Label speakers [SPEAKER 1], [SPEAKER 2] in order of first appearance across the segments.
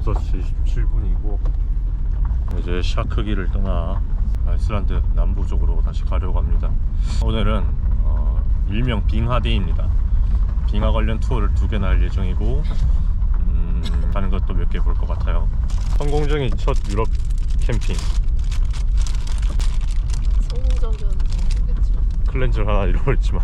[SPEAKER 1] 6시 17분이고 이제 샤크기를 떠나 아이슬란드 남부 쪽으로 다시 가려고 합니다. 오늘은 어, 일명 빙하데이입니다. 빙하 관련 투어를 두 개나 할 예정이고 음, 가는 것도 몇 개 볼 것 같아요. 성공적인 첫 유럽 캠핑
[SPEAKER 2] 성공적이었는지 모르겠지만
[SPEAKER 1] 클렌저를 하나 잃어버렸지만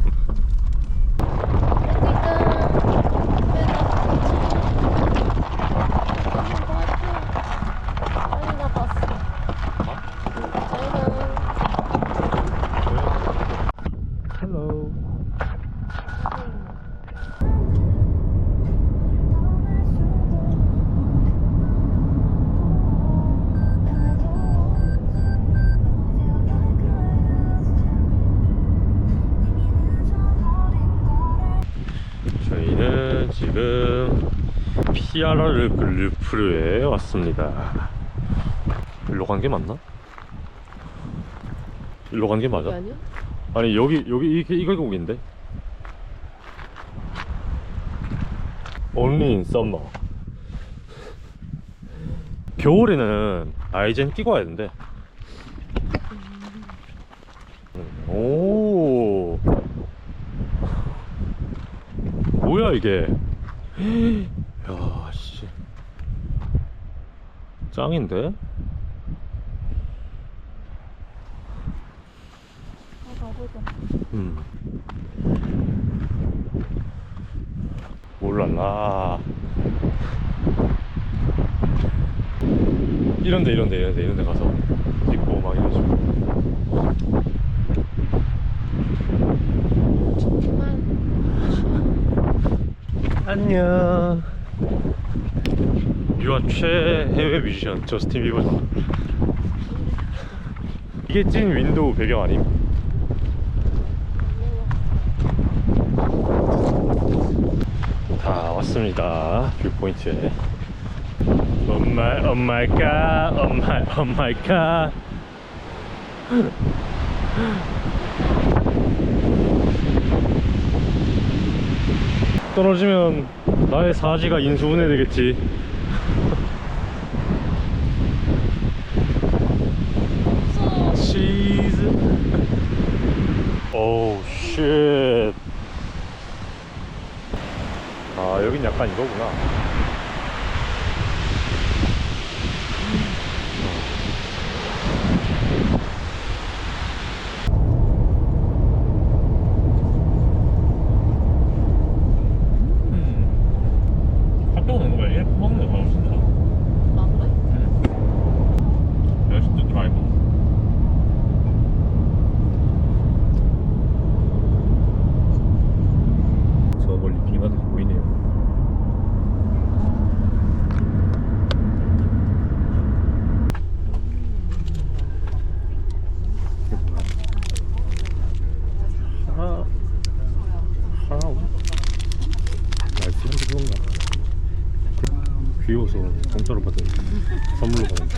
[SPEAKER 1] 피아라르 글루프르에 왔습니다. 일로 간 게 맞나? 일로 간 게 맞아?
[SPEAKER 2] 아니야?
[SPEAKER 1] 아니 여기 여기 이게 이거 곡인데? Only in summer. 겨울에는 아이젠 끼고 와야 된대. 오. 뭐야 이게? 야 씨. 짱인데? 음. 몰랄라. 이런데 이런데 이런데 이런데 가서 찍고 막 이러시고. 안녕. 유한 최해외 뮤지션 저스틴 비버. 이게 찐 윈도우 배경 아님? 다 왔습니다 뷰포인트에 엄마 엄마이까 엄마 엄마이까 떨어지면 나의 사지가 인수분해 되겠지 치즈 오우 쉣 아 여긴 약간 이거구나 학교 오는 거야? 얘 먹는 거 훨씬 나
[SPEAKER 2] 아 그래?
[SPEAKER 1] There's the driver 저 멀리 빙하도 보이네요 하나 하나 날씨는 그런가 귀여워서 공짜로 받은 선물로 받은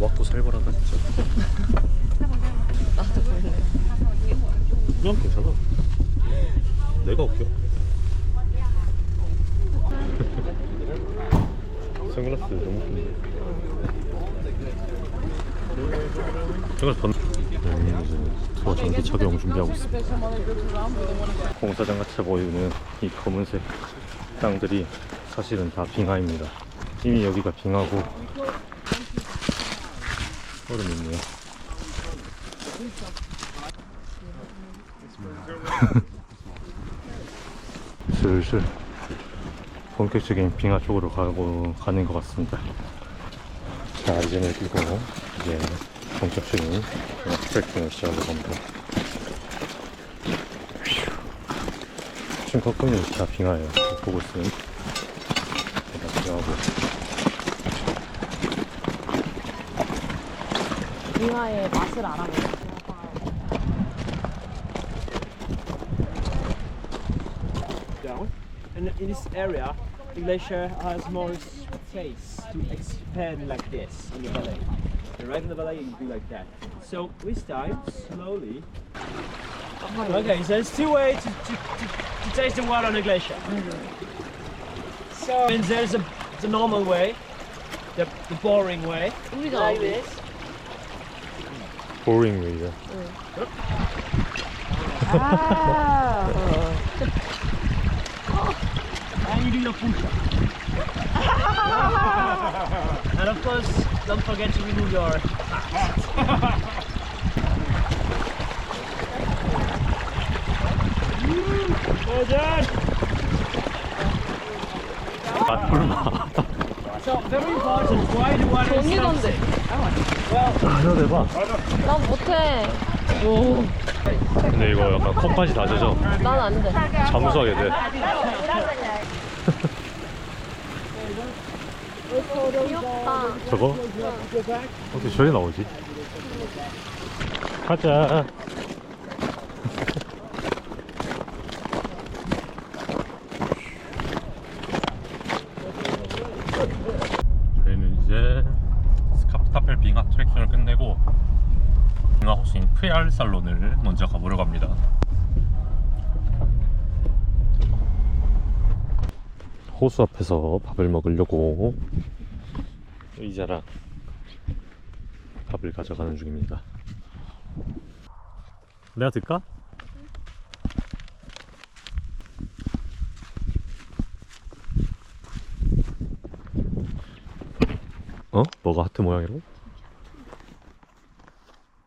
[SPEAKER 1] 왔고 살벌하다 진짜
[SPEAKER 2] 나도
[SPEAKER 1] 그냥 괜찮아. 내가 웃겨. 선글라스 너무 웃긴데. 선글라스 번 음, 이제 투어 전기 착용 준비하고 있습니다. 공사장 같이 보이는 이 검은색 땅들이 사실은 다 빙하입니다. 이미 여기가 빙하고 얼음 있네요. 슬슬 본격적인 빙하 쪽으로 가고 가는 것 같습니다. 자 이제는 끼고 이제 본격적인 트레킹을 시작해 봅니다. 휴. 지금 거꾸는 다 빙하예요. 보고 있으면 제가 빙하고
[SPEAKER 2] 빙하의 맛을 알아보자
[SPEAKER 3] down. And in this area, the glacier has more space to expand like this in the valley. The right in the valley, you do like that. So we start slowly. okay, so there's two ways to, to, to, to taste the water on a glacier. So and there's a, the normal way, the, the boring way.
[SPEAKER 2] We
[SPEAKER 3] Like this.
[SPEAKER 1] Boring way, yeah. Ah!
[SPEAKER 3] and you do the push-up. and of course, don't forget to remove your done.
[SPEAKER 1] 맛불마.
[SPEAKER 3] So very important. Why do I
[SPEAKER 2] 언니던데.
[SPEAKER 1] 하나 대봐.
[SPEAKER 2] 난 못해. 오.
[SPEAKER 1] 근데 이거 약간 컵까지 다 젖어.
[SPEAKER 2] 난 안 돼.
[SPEAKER 1] 잠수하게 돼.
[SPEAKER 2] 귀엽다.
[SPEAKER 1] 저거? 어떻게 저리 나오지? 가자. 저희는 이제 스카프타펠 빙하 트레킹을 끝내고 빙하 호수인 프얄 살론을 먼저 가보려고 합니다. 호수 앞에서 밥을 먹으려고 의자랑 밥을 가져가는 중입니다. 내가 들까? 어? 뭐가 하트 모양이라고?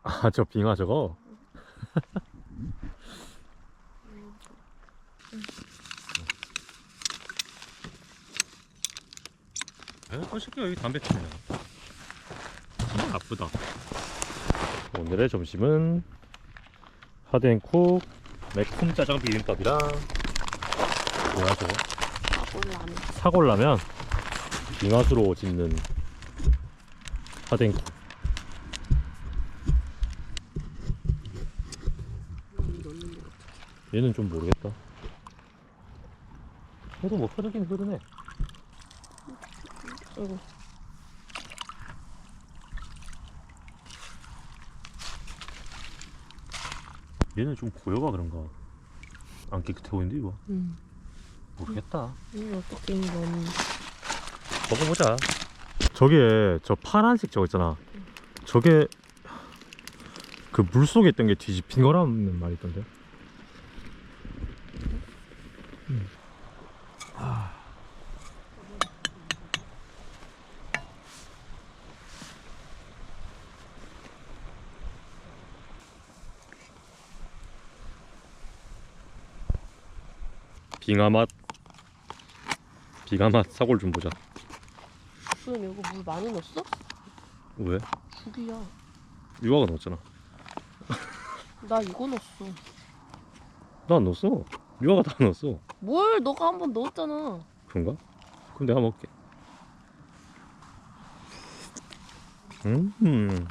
[SPEAKER 1] 아, 저 빙하 저거? 에? 어, 새끼 여기 담배 피네. 진짜 나쁘다. 오늘의 점심은 하드앤쿡 매콤 짜장 비빔밥이랑 뭐야 저거?
[SPEAKER 2] 아골라면.
[SPEAKER 1] 사골라면 빙하수로 짓는 하드앤쿡 얘는 좀 모르겠다 그래도 뭐 흐르긴 흐르네
[SPEAKER 2] 아이고.
[SPEAKER 1] 얘는 좀 고여가 그런가 안 깨끗해 보이는데 이거
[SPEAKER 2] 음.
[SPEAKER 1] 모르겠다
[SPEAKER 2] 이거 어떻게 이건.
[SPEAKER 1] 먹어보자. 저게 저 파란색 저거 있잖아. 저게 그 물 속에 있던 게 뒤집힌 거라는 말이 있던데. 빙하 맛, 빙하 맛 사골 좀 보자.
[SPEAKER 2] 무슨 이거 물 많이 넣었어?
[SPEAKER 1] 왜?
[SPEAKER 2] 죽이야.
[SPEAKER 1] 유아가 넣었잖아.
[SPEAKER 2] 나 이거 넣었어.
[SPEAKER 1] 나 안 넣었어. 유아가 다 넣었어.
[SPEAKER 2] 뭘 너가 한 번 넣었잖아.
[SPEAKER 1] 그런가? 그럼 내가 먹을게. 음,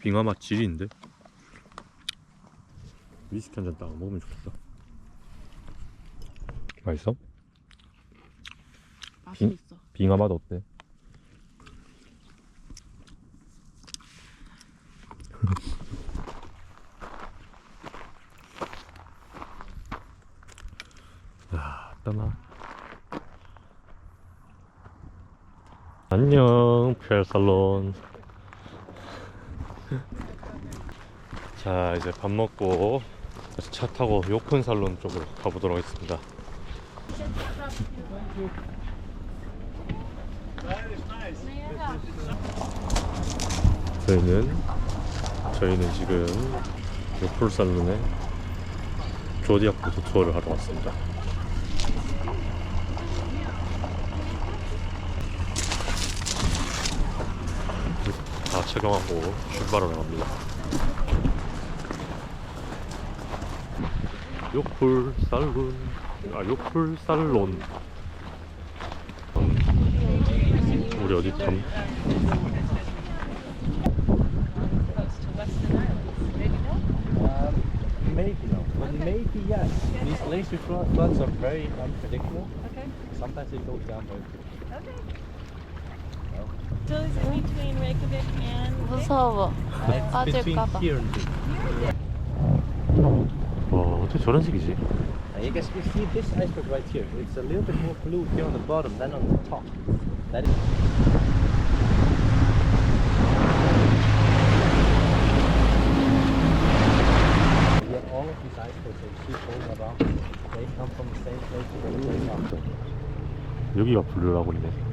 [SPEAKER 1] 빙하 맛 질인데. 위스키 한잔딱 먹으면 좋겠다. 맛있어?
[SPEAKER 2] 맛은
[SPEAKER 1] 빙-
[SPEAKER 2] 있어.
[SPEAKER 1] 빙하 맛 어때? 야, 따마. 안녕, 펠살론. 자, 이제 밥 먹고 차 타고 요큰 살론 쪽으로 가보도록 하겠습니다. 저희는 저희는 지금 요풀 살론에 조디악 보트 투어를 하러 왔습니다. 다 착용하고 출발하러 갑니다. 요풀 살론, 아 요풀 살론. 우리 어디 탐?
[SPEAKER 4] Um, maybe no, but maybe yes. These glacier flo- floods are very unpredictable.
[SPEAKER 5] Okay.
[SPEAKER 4] Sometimes it goes down very quickly.
[SPEAKER 5] So is it between Reykjavik and
[SPEAKER 2] 무서워.
[SPEAKER 4] Uh, it's between
[SPEAKER 2] 빠질까봐.
[SPEAKER 4] here and here.
[SPEAKER 1] 어떻게 저런 색이지?
[SPEAKER 4] And you guys you see this iceberg right here. It's a little bit more blue here on the bottom than on the top. That is Yeah, all of these icebergs that you see floating around, they come from the same place where the place are.
[SPEAKER 1] 여기가 블루라고 그러네.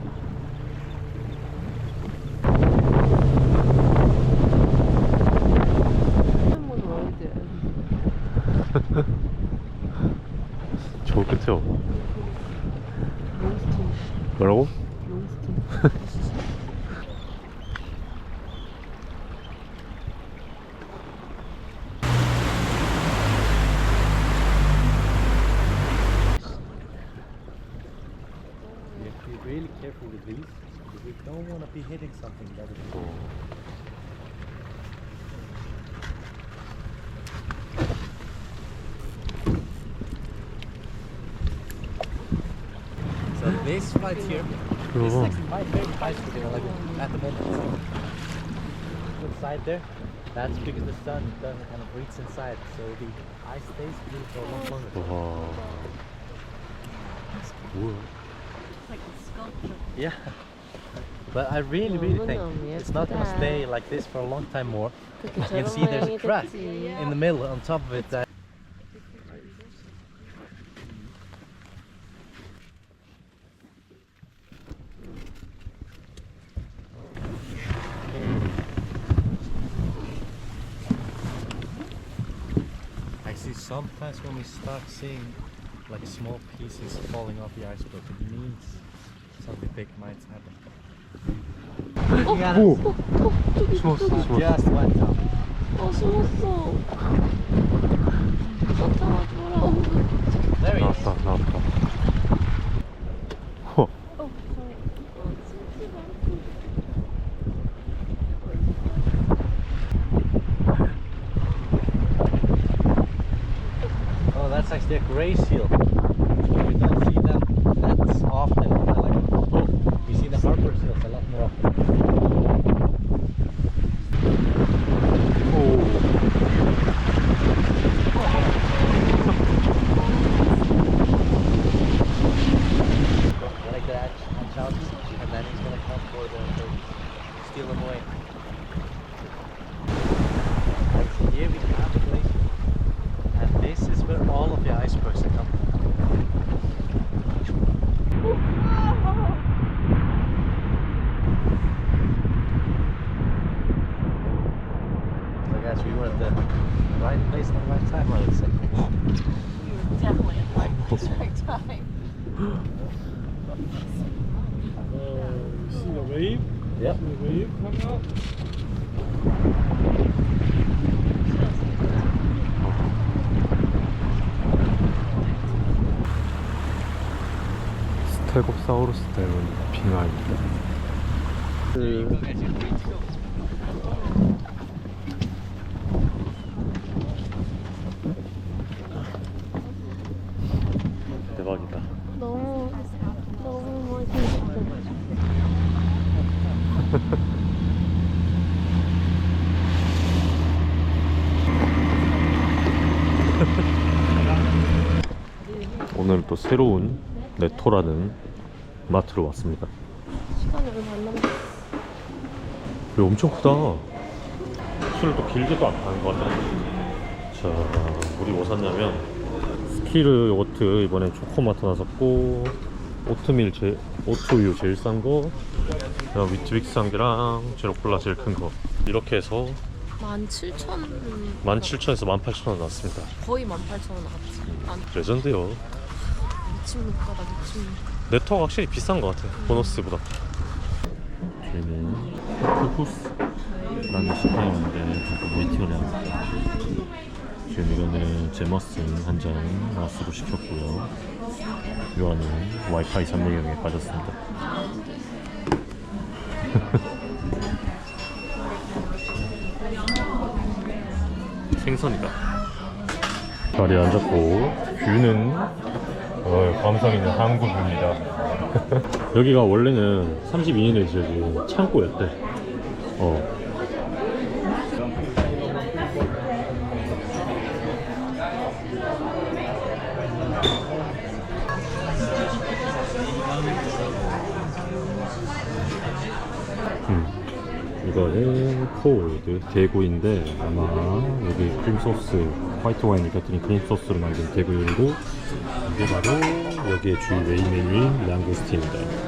[SPEAKER 1] 저 끝에요.
[SPEAKER 2] 롱스틴.
[SPEAKER 1] 뭐라고?
[SPEAKER 2] 롱스틴.
[SPEAKER 4] You have to be really careful with these because we don't want to be hitting something that is this flight here
[SPEAKER 1] cool. is
[SPEAKER 4] like my favorite like at the moment. There, that's because the sun doesn't kind of reach inside, so the ice stays blue for longer.
[SPEAKER 1] That's cool. It's
[SPEAKER 5] like a sculpture.
[SPEAKER 4] Yeah. But I really, really think it's not gonna stay like this for a long time more. You can see there's a crack in the middle on top of it. Sometimes when we start seeing like small pieces falling off the iceberg, it means something big might happen.
[SPEAKER 1] 오! 숨었어, 숨었어.
[SPEAKER 4] Just went up.
[SPEAKER 2] 어 숨었어. 쫓아와 돌아오.
[SPEAKER 4] There he is. That's actually a gray seal. We don't see them that often. Like, oh, we see the harbor seals a lot more often. The right place at the right time, I would say.
[SPEAKER 5] You definitely like this right time.
[SPEAKER 3] see the wave?
[SPEAKER 4] Yep.
[SPEAKER 3] The wave coming up?
[SPEAKER 1] 스테고사우루스 닮은 빙하입니다. 대박이다.
[SPEAKER 2] 너무 너무 멋있어.
[SPEAKER 1] 오늘 또 새로운 네토라는 마트로 왔습니다.
[SPEAKER 2] 시간이 얼마 안 남았어.
[SPEAKER 1] 엄청 크다. 술을 또 길게도 안 파는 것 같아. 자, 우리 뭐 샀냐면 스키르 요거트 이번에 초코마트 하나 샀고 오트밀 제 오트우유 제일 싼 거, 그다음 위트빅스 한 개랑 제로콜라 제일 큰 거. 이렇게 해서
[SPEAKER 2] 17,000
[SPEAKER 1] 17,000에서 18,000원 나왔습니다.
[SPEAKER 2] 거의 18,000원 나갔지. 난
[SPEAKER 1] 레전드요.
[SPEAKER 2] 미친 물가다 미친 물가.
[SPEAKER 1] 네트워가 확실히 비싼 것 같아. 보너스보다. 저희는 호크후스라는 식당에 왔는데 잠깐 웨이팅을 해야 합니다. 지금 이거는 제머슨 한 잔 라스로 시켰고요. 요한은 와이파이 잠금형에 빠졌습니다. 생선이다. 자리에 앉았고 뷰는 어, 감성 있는 한국입니다. 여기가 원래는 32년에 지어진 창고였대. 어. 포드 대구인데 아마 여기 크림 소스 화이트 와인을 곁들인 크림 소스로 만든 대구이고 이게 바로 여기에 주 메인 메뉴인 랑고스틴입니다.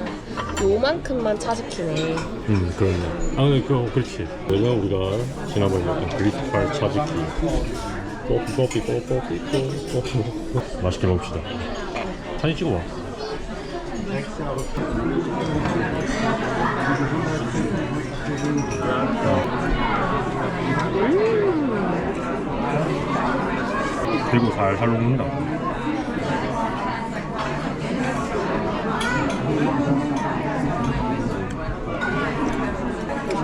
[SPEAKER 2] 요만큼만 차지키네.
[SPEAKER 1] 음 그렇네. 아 근데 그 그렇지. 여기가 우리가 지난번에 먹던 그리스팔 차지기. 뽀삐 뽀삐 뽀삐 뽀삐 맛있게 먹읍시다. 사진 찍어봐. 그리고 살살 녹는다.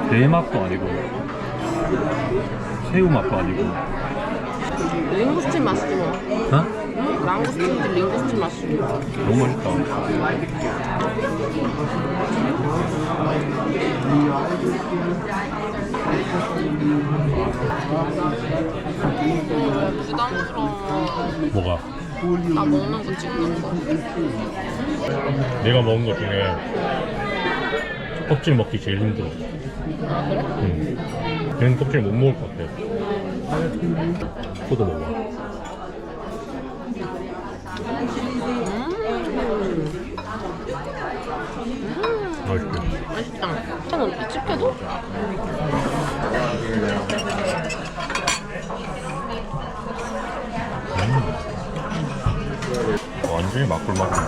[SPEAKER 1] 배 맛도 아니고 새우 맛도 아니고
[SPEAKER 2] 링고스틴 맛이지 뭐.
[SPEAKER 1] 어?
[SPEAKER 2] 응? 랑고스틴인데 링고스틴 맛이지.
[SPEAKER 1] 너무 맛있다
[SPEAKER 2] 부담스러워.
[SPEAKER 1] 뭐가?
[SPEAKER 2] 나 먹는 거 찍는 거.
[SPEAKER 1] 내가 먹은 것 중에 껍질 먹기 제일 힘들어
[SPEAKER 2] 아 그래?
[SPEAKER 1] 응. 걔는 껍질 못 먹을 것 같아 포도 먹어 완전히 막골막이네.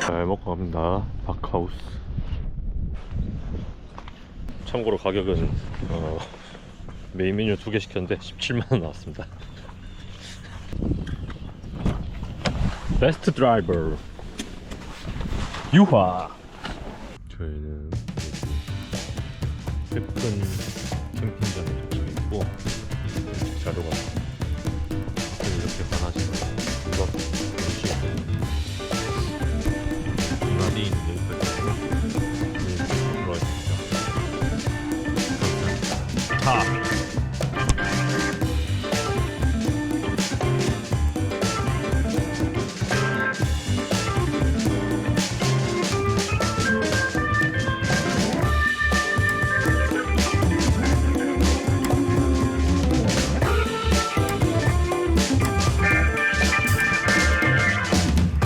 [SPEAKER 1] 잘 먹고 갑니다. 박하우스. 참고로 가격은 어, 메인 메뉴 두 개 시켰는데 17만 원 나왔습니다. 베스트 드라이버. 유화. 저희는 여기